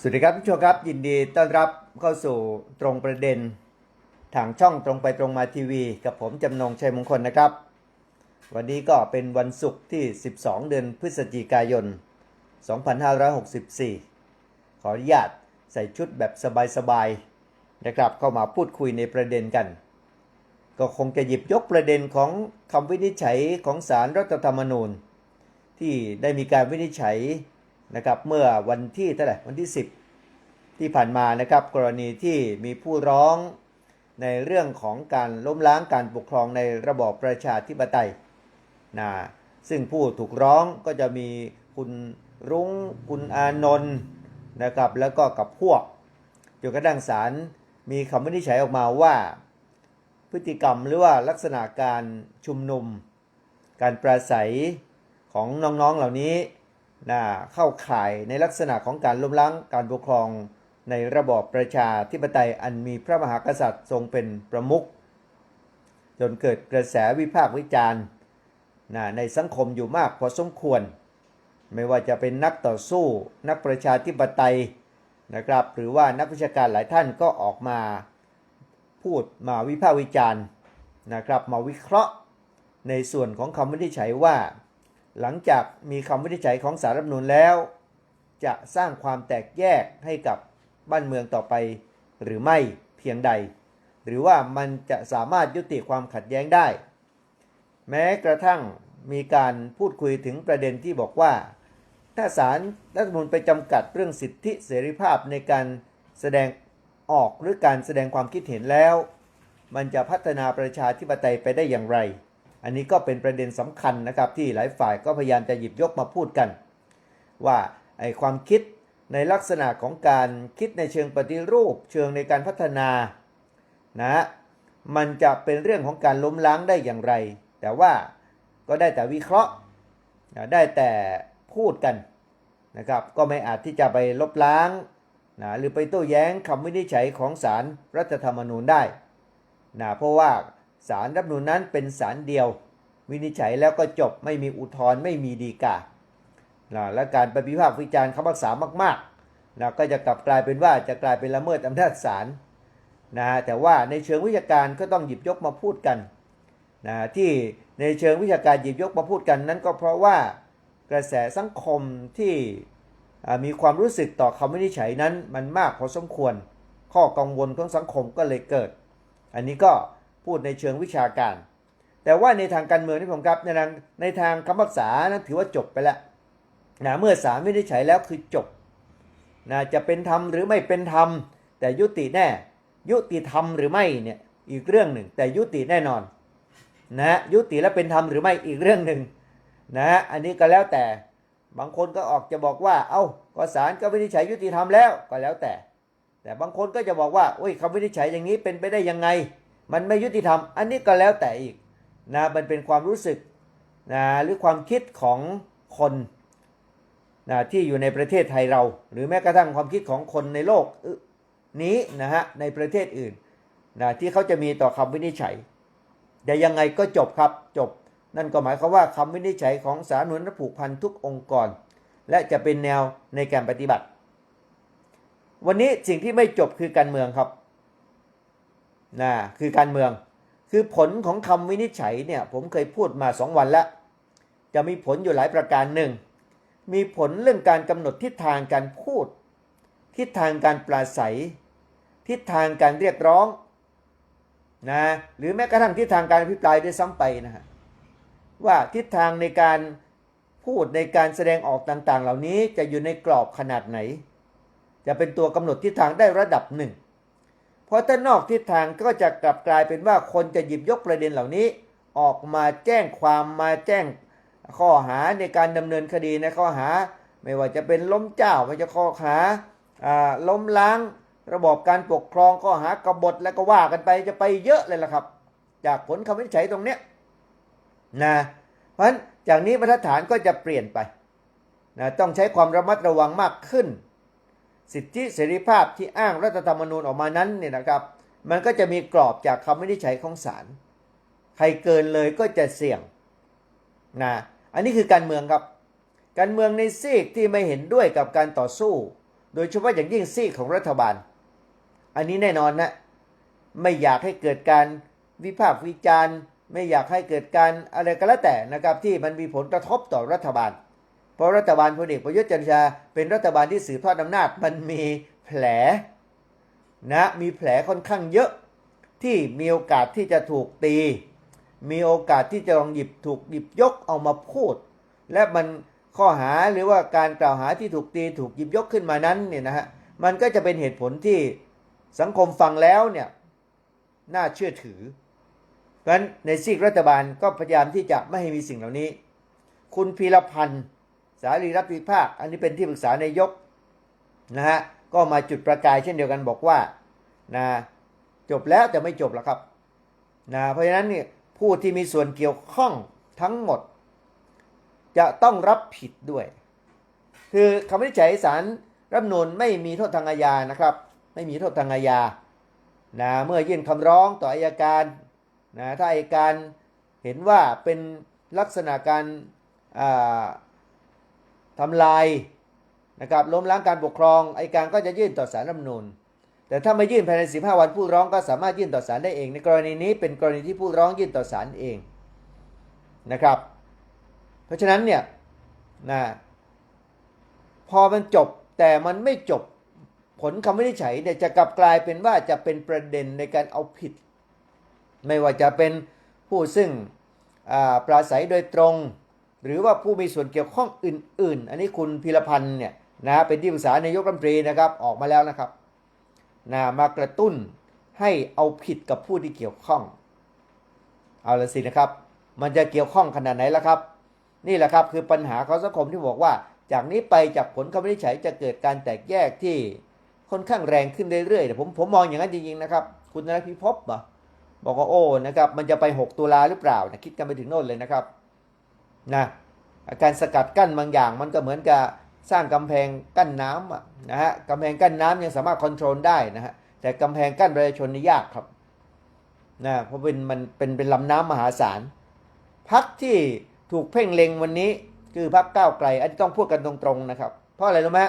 สวัสดีครับผู้ชมครับ ยินดีต้อนรับเข้าสู่ตรงประเด็น ทางช่องตรงไปตรงมาทีวี กับผมจำนงชัยมงคลนะครับ วันนี้ก็เป็นวันศุกร์ที่ 12 เดือนพฤศจิกายน 2564 ขออนุญาตใส่ชุดแบบสบายๆนะครับเข้ามาพูดคุยในประเด็นกัน ก็คงจะหยิบยกประเด็นของคำวินิจฉัยของสารรัฐธรรมนูญ ที่ได้มีการวินิจฉัย นะครับเมื่อวันที่เท่าไหร่วันที่ 10 ที่ผ่านมานะครับกรณีที่มีผู้ร้องในเรื่องของการล้มล้างการปกครองในระบอบประชาธิปไตยนะซึ่งผู้ถูกร้องก็จะมีคุณรุง้งคุณอานนท์นะครับแล้วก็กับพวกจนกระทั่งศาลมีคำวินิจฉัยออกมาว่า พฤติกรรมหรือว่าลักษณะการชุมนุม การปราศัยของน้องๆเหล่านี้ นะเข้าข่ายในลักษณะของการล้มล้างการปกครองในระบอบประชาธิปไตยอันมีพระมหากษัตริย์ทรงเป็นประมุขจนเกิดกระแสวิพากษ์วิจารณ์นะในสังคมอยู่มากพอสมควร ไม่ว่าจะเป็นนักต่อสู้นักประชาธิปไตยนะครับ หรือว่านักวิชาการหลายท่านก็ออกมาพูดมาวิพากษ์วิจารณ์นะครับ มาวิเคราะห์ในส่วนของคำวินิจฉัยว่า หลังจากมีคำวินิจฉัยของสารรัฐมนูญแล้ว จะสร้างความแตกแยกให้กับบ้านเมืองต่อไป หรือไม่เพียงใด หรือว่ามันจะสามารถยุติความขัดแย้งได้ แม้กระทั่งมีการพูดคุยถึงประเด็นที่บอกว่า ถ้าศาลรัฐมนูญไปจำกัดเรื่องสิทธิเสรีภาพในการแสดงออกหรือการแสดงความคิดเห็นแล้ว มันจะพัฒนาประชาธิปไตยไปได้อย่างไร อันนี้ก็เป็นประเด็นสำคัญนะครับที่หลายฝ่ายก็พยายามจะหยิบยกมาพูดกัน ว่าไอ้ความคิดในลักษณะของการคิดในเชิงปฏิรูป เชิงในการพัฒนานะมันจะเป็นเรื่องของการล้มล้างได้อย่างไร แต่ว่าก็ได้แต่วิเคราะห์ได้แต่พูดกันนะครับก็ไม่อาจที่จะไปลบล้างนะหรือไปโต้แย้งคำวินิจฉัยของศาลรรัฐธรรมนูญได้นะเพราะว่า ศาลรัฐธรรมนูญนั้นเป็นศาลเดียว วินิจฉัยแล้วก็จบไม่มีอุทธรณ์ไม่มีดีกาและการปพิพากวิจารณ์คำพิพากษามากๆนะก็จะกลับกลายเป็นว่าจะกลายเป็นละเมิดอำนาจศาลนะแต่ว่าในเชิงวิชาการก็ต้องหยิบยกมาพูดกันนะที่ในเชิงวิชาการหยิบยกมาพูดกันนั้นก็เพราะว่ากระแสสังคมที่มีความรู้สึกต่อคำวินิจฉัยนั้นมันมากพอสมควร ข้อกังวลของสังคมก็เลยเกิด อันนี้ก็ พูดในเชิงวิชาการ แต่ว่าในทางการเมืองที่ผมครับในทางในทางคำพิพากษานั้นถือว่าจบไปแล้วนะเมื่อศาลวินิจฉัยแล้วคือจบนะจะเป็นธรรมหรือไม่เป็นธรรม แต่ยุติแน่ ยุติธรรมหรือไม่เนี่ยอีกเรื่องหนึ่ง แต่ยุติแน่นอนนะยุติและเป็นธรรมหรือไม่อีกเรื่องหนึ่งนะอันนี้ก็แล้วแต่บางคนก็ออกจะบอกว่า เอ้าก็ศาลก็วินิจฉัยยุติธรรมแล้วก็แล้วแต่ แต่บางคนก็จะบอกว่าโอ้ยคำวินิจฉัยอย่างนี้เป็นไปได้ยังไง มันไม่ยุติธรรม อันนี้ก็แล้วแต่อีกนะมันเป็นความรู้สึกนะหรือความคิดของคนนะที่อยู่ในประเทศไทยเรา หรือแม้กระทั่งความคิดของคนในโลกนี้นะฮะในประเทศอื่นนะที่เขาจะมีต่อคำวินิจฉัย แต่ยังไงก็จบครับจบ นั่นก็หมายความว่าคำวินิจฉัยของสารฐธรรมนูญผูกพันทุกองค์กร และจะเป็นแนวในการปฏิบัติ วันนี้สิ่งที่ไม่จบคือการเมืองครับ นะคือการเมือง คือผลของคำวินิจฉัยเนี่ยผมเคยพูดมาสองวันแล้ว จะมีผลอยู่หลายประการหนึ่งมีผลเรื่องการกำหนดทิศทางการพูด ทิศทางการปราศัย ทิศทางการเรียกร้องนะหรือแม้กระทั่งทิศทางการอภิปรายด้วยซ้ำไปนะฮะว่าทิศทางในการพูดในการแสดงออกต่างๆ เหล่านี้จะอยู่ในกรอบขนาดไหน จะเป็นตัวกำหนดทิศทางได้ระดับหนึ่ง เพราะถ้านอกทิศทางก็จะกลับกลายเป็นว่าคนจะหยิบยกประเด็นเหล่านี้ ออกมาแจ้งความมาแจ้งข้อหาในการดำเนินคดีในข้อหา ไม่ว่าจะเป็นล้มเจ้าไม่ว่าจะข้อหาอล้มล้างระบอบการปกครองข้อหากบฏแล้วก็ว่ากันไปจะไปเยอะเลยล่ะครับ จากผลคำวินิจฉัยตรงเนี้ยนะเพราะฉะนั้นจากนี้มาตรฐานก็จะเปลี่ยนไปนะต้องใช้ความระมัดระวังมากขึ้น สิทธิเสรีภาพที่อ้างรัฐธรรมนูญออกมานั้นเนี่ยนะครับ มันก็จะมีกรอบจากคำวินิจฉัยของศาลใครเกินเลยก็จะเสี่ยงนะอันนี้คือการเมืองครับ การเมืองในซีกที่ไม่เห็นด้วยกับการต่อสู้โโดยเฉพาะอย่างยิ่งซีกของรัฐบาล อันนี้แน่นอนนะไม่อยากให้เกิดการวิพากษ์วิจารณ์ ไม่อยากให้เกิดการอะไรก็แล้วแต่นะครับที่มันมีผลกระทบต่อรัฐบาล เพราะรัฐบาลพลเอกประยุทธ์จันทร์ชาเป็นรัฐบาลที่สืบทอดอำนาจมันมีแผลนะมีแผลค่อนข้างเยอะที่มีโอกาสที่จะถูกตี มีโอกาสที่จะลองหยิบถูกหยิบยกเอามาพูด และมันข้อหาหรือว่าการกล่าวหาที่ถูกตีถูกหยิบยกขึ้นมานั้นเนี่ยนะฮะมันก็จะเป็นเหตุผลที่สังคมฟังแล้วเนี่ยน่าเชื่อถือ เพราะฉะนั้นในซีกรัฐบาลก็พยายามที่จะไม่ให้มีสิ่งเหล่านี้ คุณพีรพันธ์ สารีรัตน์วิภาค อันนี้เป็นที่ปรึกษานายกนะฮะก็มาจุดประกายเช่นเดียวกันบอกว่านะจบแล้วแต่ไม่จบหรอกครับนะเพราะฉะนั้นเนี่ยผู้ที่มีส่วนเกี่ยวข้องทั้งหมด จะต้องรับผิดด้วย คือคำวินิจฉัยศาลรัฐธรรมนูญไม่มีโทษทางอาญานะครับ ไม่มีโทษทางอาญานะเมื่อยื่นคำร้องต่ออายการนะถ้าอายการเห็นว่าเป็นลักษณะการอ่า ทำลายนะครับล้มล้างการปกครองไอการก็จะยื่นต่อศาลรัฐมนูญแต่ถ้าไม่ยื่นภายใน 15 วันผู้ร้องก็สามารถยื่นต่อศาลได้เอง ในกรณีนี้เป็นกรณีที่ผู้ร้องยื่นต่อศาลเองนะครับ เพราะฉะนั้นเนี่ยนะพอมันจบแต่มันไม่จบผลคำวินิจฉัยเนี่ยจะกลับกลายเป็นว่าจะเป็นประเด็นในการเอาผิด ไม่ว่าจะเป็นผู้ซึ่งอ่าปราศัยโดยตรง หรือว่าผู้มีส่วนเกี่ยวข้องอื่น ๆ อันนี้คุณพิรพันธ์เนี่ยนะเป็นที่ปรึกษานายกรัฐมนตรีนะครับออกมาแล้วนะครับนะมากระตุ้นให้เอาผิดกับผู้ที่เกี่ยวข้อง เอาละสินะครับ มันจะเกี่ยวข้องขนาดไหนล่ะครับ นี่แหละครับคือปัญหาของสังคมที่บอกว่า จากนี้ไปจากผลคำวินิจฉัยจะเกิดการแตกแยกที่ค่อนข้างแรงขึ้นเรื่อยๆแต่ผมผมมองอย่างนั้นจริงๆนะครับ คุณนรพิภพบอกว่าโอ้นะครับ มันจะไป 6 ตุลาหรือเปล่านะคิดกันไปถึงโน่นเลยนะครับ นะการสกัดกั้นบางอย่างมันก็เหมือนกับสร้างกำแพงกั้นน้ำนะฮะกำแพงกั้นน้ำยังสามารถควบคุมได้นะฮะแต่กำแพงกั้นประชาชนนี่ยากครับนะเพราะเป็นมันเป็นเป็นลำน้ำมหาศาลพักที่ถูกเพ่งเล็งวันนี้คือพักก้าวไกลอันนี้ต้องพูดกันตรงๆนะครับ เพราะอะไรรู้ไหม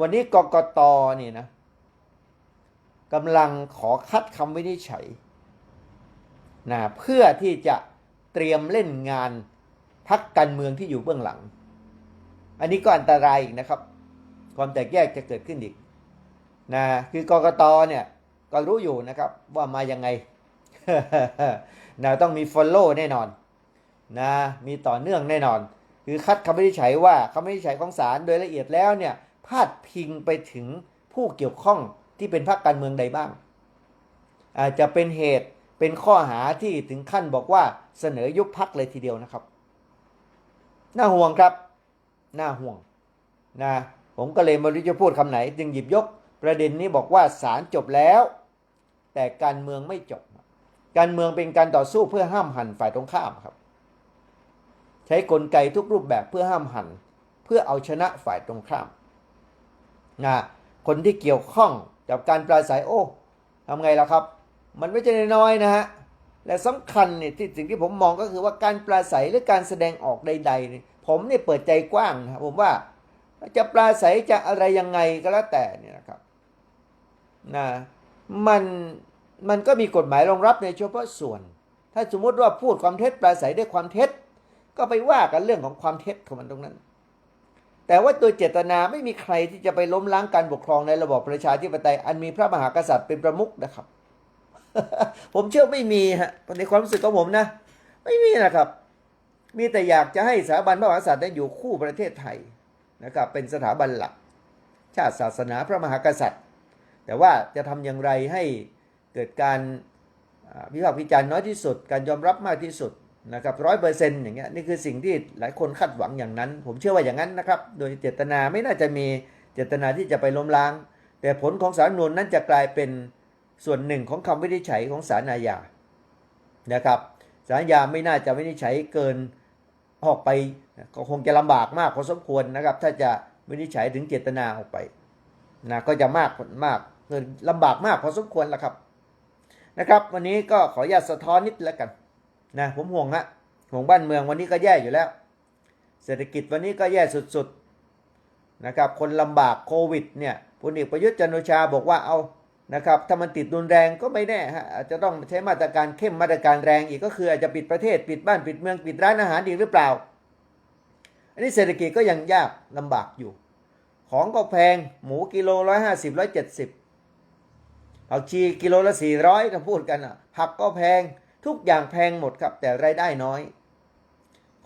วันนี้กกตนี่นะกำลังขอคัดคำวินิจฉัยนะเพื่อที่จะเตรียมเล่นงาน พักการเมืองที่อยู่เบื้องหลัง อันนี้ก็อันตรายอีกนะครับ ความแตกแยกจะเกิดขึ้นอีกนะคือกกตเนี่ยก็รู้อยู่นะครับว่ามายังไงนะต้องมี follow แน่นอนนะมีต่อเนื่องแน่นอน คือคัดคำวินิจฉัยว่าคำวินิจฉัยของศาลโดยละเอียดแล้วเนี่ยพาดพิงไปถึงผู้เกี่ยวข้องที่เป็นพรรคการเมืองใดบ้าง อาจจะเป็นเหตุเป็นข้อหาที่ถึงขั้นบอกว่าเสนอยุบพักเลยทีเดียวนะครับ น่าห่วงครับน่าห่วงนะผมก็เลยไมารู้จะพูดคำไหน จึงหยิบยกประเด็นนี้บอกว่าศาลจบแล้ว แต่การเมืองไม่จบ การเมืองเป็นการต่อสู้เพื่อห้ามหันฝ่ายตรงข้ามครับ ใช้กลไกทุกรูปแบบเพื่อห้ามหัน เพื่อเอาชนะฝ่ายตรงข้ามนะคนที่เกี่ยวข้องกับการปราศัยโอ้ทำไงล่ะครับ มันไม่ใช่น้อยนะฮะ และสำคัญเนี่ยที่สิ่งที่ผมมองก็คือว่าการปราศัยหรือการแสดงออกใดๆเนี่ยผมเนี่ยเปิดใจกว้างนะผมว่าจะปราศัยจะอะไรยังไงก็แล้วแต่เนี่ยนะครับนะมันมันก็มีกฎหมายรองรับในเฉพาะส่วน ถ้าสมมติว่าพูดความเท็จปราศัยด้วยความเท็จ ก็ไปว่ากันเรื่องของความเท็จของมันตรงนั้น แต่ว่าตัวเจตนาไม่มีใครที่จะไปล้มล้างการปกครองในระบอบประชาธิปไตยอันมีพระมหากษัตริย์เป็นประมุขนะครับ ผมเชื่อไม่มีฮะในความรู้สึกของผมนะ ไม่มีนะครับ มีแต่อยากจะให้สถาบันพระมหากษัตริย์ได้อยู่คู่ประเทศไทยนะครับ เป็นสถาบันหลัก ชาติศาสนาพระมหากษัตริย์ แต่ว่าจะทำอย่างไรให้เกิดการวิพากษ์วิจารณ์น้อยที่สุด การยอมรับมากที่สุดนะครับร้อยเปอร์เซ็นต์อย่างเงี้ยนี่คือสิ่งที่หลายคนคาดหวังอย่างนั้น ผมเชื่อว่าอย่างนั้นนะครับ โดยเจตนาไม่น่าจะมีเจตนาที่จะไปล้มล้าง แต่ผลของสารนูนนั้นจะกลายเป็น ส่วนหนึ่งของคำวินิจฉัยของศาลอาญานะครับศาลอาญาไม่น่าจะวินิจฉัยเกินออกไปก็คงจะลำบากมากพอสมควรนะครับ ถ้าจะวินิจฉัยถึงเจตนาออกไปนะก็จะมากมากเกินลำบากมากพอสมควรแล้วครับนะครับ วันนี้ก็ขออนุญาตสะท้อนนิดแล้วกันนะผมห่วงฮะห่วงบ้านเมืองวันนี้ก็แย่อยู่แล้ว เศรษฐกิจวันนี้ก็แย่สุดๆนะครับคนลำบากโควิดเนี่ยพลเอกประยุทธ์จันโอชาบอกว่าเอา นะครับถ้ามันติดรุนแรงก็ไม่แน่ฮะอาจจะต้องใช้มาตรการเข้มมาตรการแรงอีกก็คืออาจจะปิดประเทศปิดบ้านปิดเมืองปิดร้านอาหารอีกหรือเปล่า อันนี้เศรษฐกิจก็ยังยากลำบากอยู่ ของก็แพงหมูกิโลร้อยห้าสิบร้อยเจ็ดสิบผักชีกิโลละสี่ร้อยถ้าพูดกันอะผักก็แพงทุกอย่างแพงหมดครับ แต่รายได้น้อย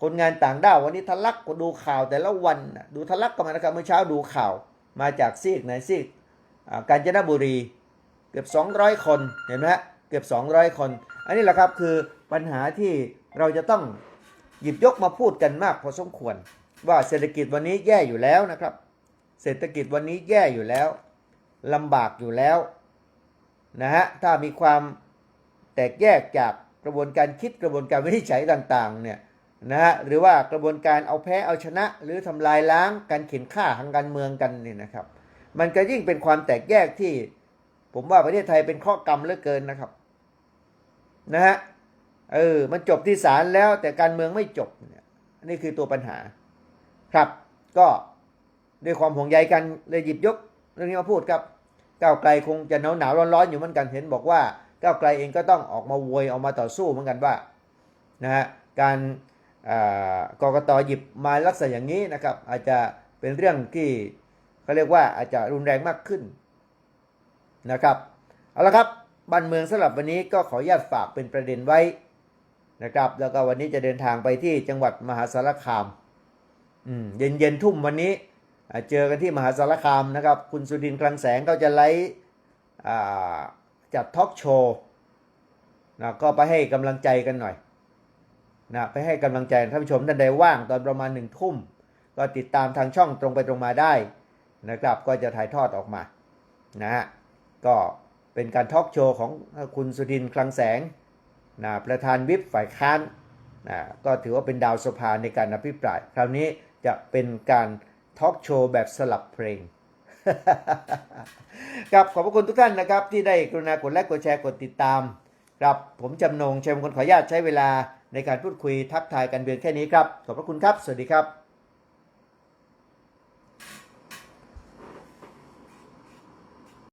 คนงานต่างด้าววันนี้ทะลักก็ดูข่าวแต่ละวันดูทะลักกันมานะครับเมื่อเช้าดูข่าวมาจากซีกไหนซีกกาญจนบุรี กือบ 200 คนเห็นไหมฮะเกือบ 200 คน อันนี้แหละครับคือปัญหาที่เราจะต้องหยิบยกมาพูดกันมากพอสมควร ว่าเศรษฐกิจวันนี้แย่อยู่แล้วนะครับ เศรษฐกิจวันนี้แย่อยู่แล้วลำบากอยู่แล้วนะฮะถ้ามีความแตกแยกจากกระบวนการคิดกระบวนการวินิจฉัยต่างๆเนี่ยนะฮะหรือว่ากระบวนการเอาแพ้เอาชนะ หรือทำลายล้างการเข็นฆ่าทางการเมืองกันเนี่ยนะครับ มันก็ยิ่งเป็นความแตกแยกที่ ผมว่าประเทศไทยเป็นข้อกรรมเหลือเกินนะครับ นะฮะเออ มันจบที่ศาลแล้วแต่การเมืองไม่จบเนี่ยนี่คือตัวปัญหา ครับ ก็ด้วยความห่วงใยกันเลยหยิบยกเรื่องนี้มาพูดครับก้าวไกลคงจะหนาวหนาวร้อนร้อนๆอยู่เหมือนกันเห็นบอกว่าก้าวไกลเองก็ต้องออกมาโวยออกมาต่อสู้เหมือนกันว่านะฮะการอ่ากกตหยิบมาลักษณะอย่างนี้นะครับ อาจจะเป็นเรื่องที่เขาเรียกว่าอาจจะรุนแรงมากขึ้น นะครับเอาละครับบ้านเมืองสำหรับวันนี้ก็ขออนุญาตฝากเป็นประเด็นไว้นะครับ แล้วก็วันนี้จะเดินทางไปที่จังหวัดมหาสารคามอืมเย็นเย็นๆทุ่มวันนี้เจอกันที่มหาสารคามนะครับ คุณสุดินคลังแสงเขาจะไลฟ์อ่จัดทอล์กโชว์นะก็ไปให้กำลังใจกันหน่อยนะไปให้กำลังใจท่านผู้ชมท่านใดว่างตอนประมาณหนึ่งทุ่ม ก็ติดตามทางช่องตรงไปตรงมาได้นะครับ ก็จะถ่ายทอดออกมานะฮะ ก็เป็นการทอล์กโชว์ของคุณสุดินคลังแสงนะประธานวิปฝ่ายค้านนะก็ถือว่าเป็นดาวสภาในการอภิปราย คราวนี้จะเป็นการทอล์กโชว์แบบสลับเพลงครับขอบพระคุณทุกท่านนะครับ ที่ได้กรุณากดไลค์กดแชร์กดติดตามครับผมจำนงชัยมงคลขออนุญาตใช้เวลาในการพูดคุยทักทายกันเพียงแค่นี้ครับ ขอบพระคุณครับ สวัสดีครับ